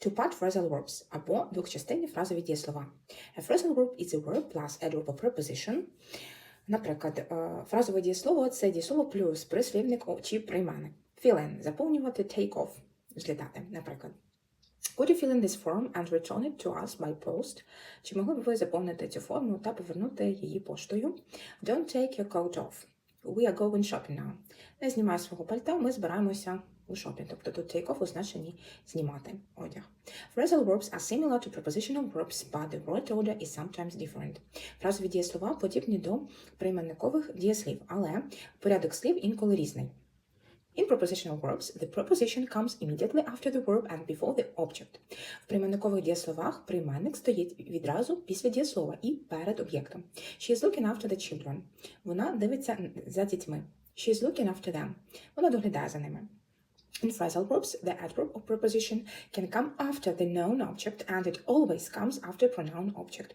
Two-part phrasal verbs або двохчастинні фразові дієслова. A phrasal verb is a verb plus a of preposition. Наприклад, е, фразове дієслово це дієслово плюс прислівник чи прийменник. Fill in – заповнювати, take off – злітати, наприклад. Could you fill in this form and return it to us by post? Чи могли б ви заповнити цю форму та повернути її поштою? Don't take your coat off. We are going shopping now. Не знімай свого пальта, ми збираємося у шопінг. Тобто тут take off у значенні знімати одяг. Phrasal verbs are similar to prepositional verbs, but the word order is sometimes different. Фразові дієслова подібні до прийменникових дієслів, але порядок слів інколи різний. In prepositional verbs, the preposition comes immediately after the verb and before the object. В прийменникових дієсловах прийменник стоїть відразу після дієслова і перед об'єктом. She is looking after the children. Вона дивиться за дітьми. She is looking after them. Вона доглядає за ними. In phrasal verbs, the adverb or preposition can come after the noun object and it always comes after pronoun object.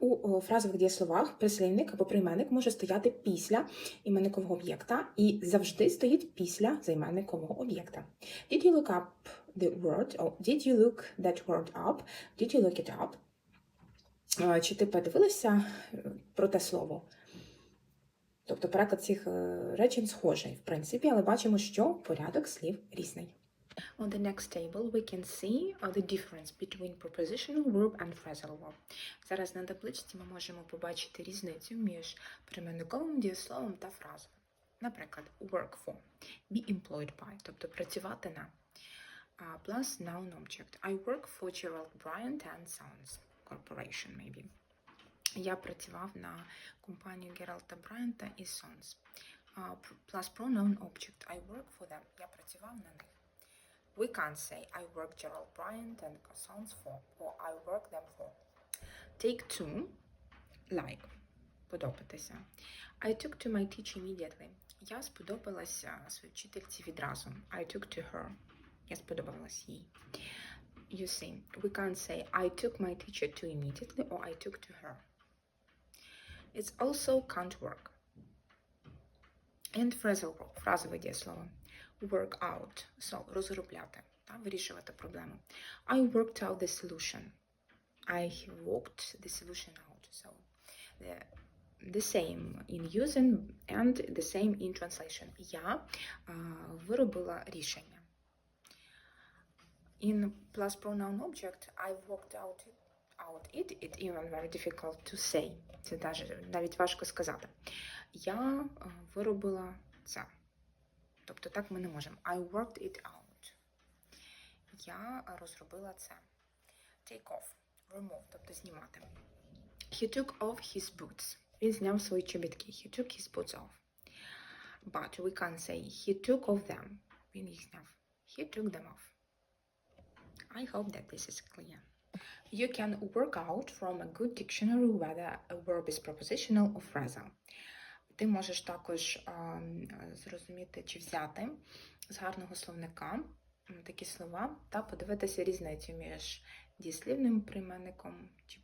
У фразових дієсловах прислівник або прийменник може стояти після іменникового об'єкта і завжди стоїть після займенникового об'єкта. Did you look up the word or did you look that word up? Did you look it up? Е, Чи ти подивилася е, про те слово? Тобто переклад цих е, речень схожий, в принципі, але бачимо, що порядок слів різний. On the next table we can see uh, the difference between prepositional verb and phrasal verb. Зараз на табличці ми можемо побачити різницю між прийменниковим дієсловом та фразою. Наприклад, work for, be employed by, тобто працювати на. Plus noun object. I work for Gerald Bryant and Sons Corporation, maybe. Я працював на компанію Гералта Брайанта і Sons. Uh, pr- plus pronoun object. I work for them. Я працював на них. We can't say I work Gerald Bryant and Sons for or I work them for. Take two. Like. Подобатися. I took to my teacher immediately. Я сподобалася своїй вчительці відразу. I took to her. Я сподобалась їй. You see, we can't say I took my teacher to immediately or I took to her. It's also can't work. And phrasal verb, фразове дієслово. Work out. So, розробляти, та, вирішувати проблему. I worked out the solution. I have worked the solution out. So, the, the same in using and the same in translation. Я а, виробила рішення. In plus pronoun object, I worked out it, out it. It even very difficult to say. Це навіть важко сказати. Я е, виробила це. Тобто так ми не можемо. I worked it out. Я розробила це. Take off. Remove, тобто знімати. He took off his boots. Він зняв свої чобітки. He took his boots off. But we can't say he took off them. Він їх зняв. He took them off. I hope that this is clear. You can work out from a good dictionary whether a verb is prepositional or phrasal. Ти можеш також ем, зрозуміти чи взяти з гарного словника такі слова та подивитися різницю між дієслівним прийменником чи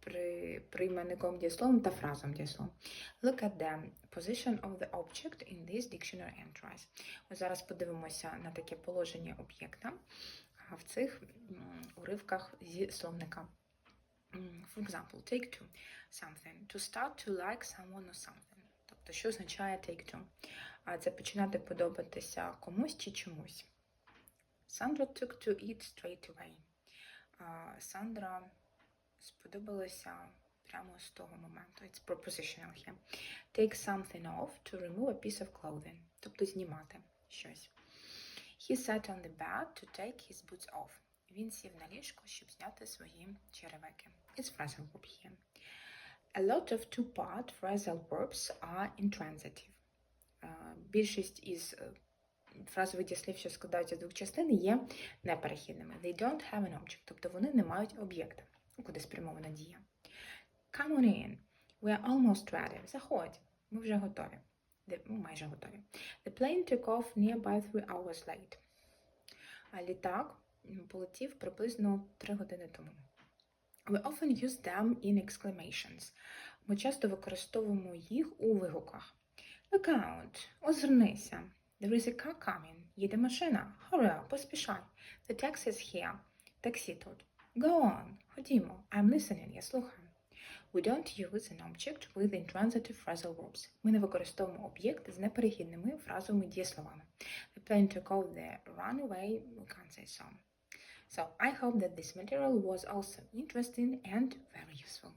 при, прийменником дієсловом та фразом дієсловом. Look at the position of the object in this dictionary entries. Ось зараз подивимося на таке положення об'єкта в цих уривках зі словника. For example, take two. Something. To start to like someone or something. Тобто, що означає take two? А це починати подобатися комусь чи чомусь. Sandra took to eat straight away. Сандра сподобалося прямо з того моменту. It's propositional here. Take something off to remove a piece of clothing. Тобто знімати щось. He sat on the bed to take his boots off. Він сів на ліжко, щоб зняти свої черевики. It's phrasal verb here. A lot of two-part phrasal verbs are intransitive. Більшість із е, фразових дієслів, що складаються з двох частин, є неперехідними. They don't have an object, тобто вони не мають об'єкта, куди спрямована дія. Come on in. We are almost ready. Заходь. Ми вже готові. Ну, Майже готові. The plane took off nearby three hours late. А літак полетів приблизно 3 години тому. We often use them in exclamations. Ми часто використовуємо їх у вигуках. Look out! Озирнися. There is a car coming. Їде машина. Hurry up, поспішай. The taxi is here. Таксі тут. Go on. Ходімо. I'm listening. Я слухаю. We don't use an object with intransitive phrasal verbs. Ми не використовуємо об'єкт з неперехідними фразовими дієсловами. We plan to call the runaway, we can't say so. So I hope that this material was also interesting and very useful.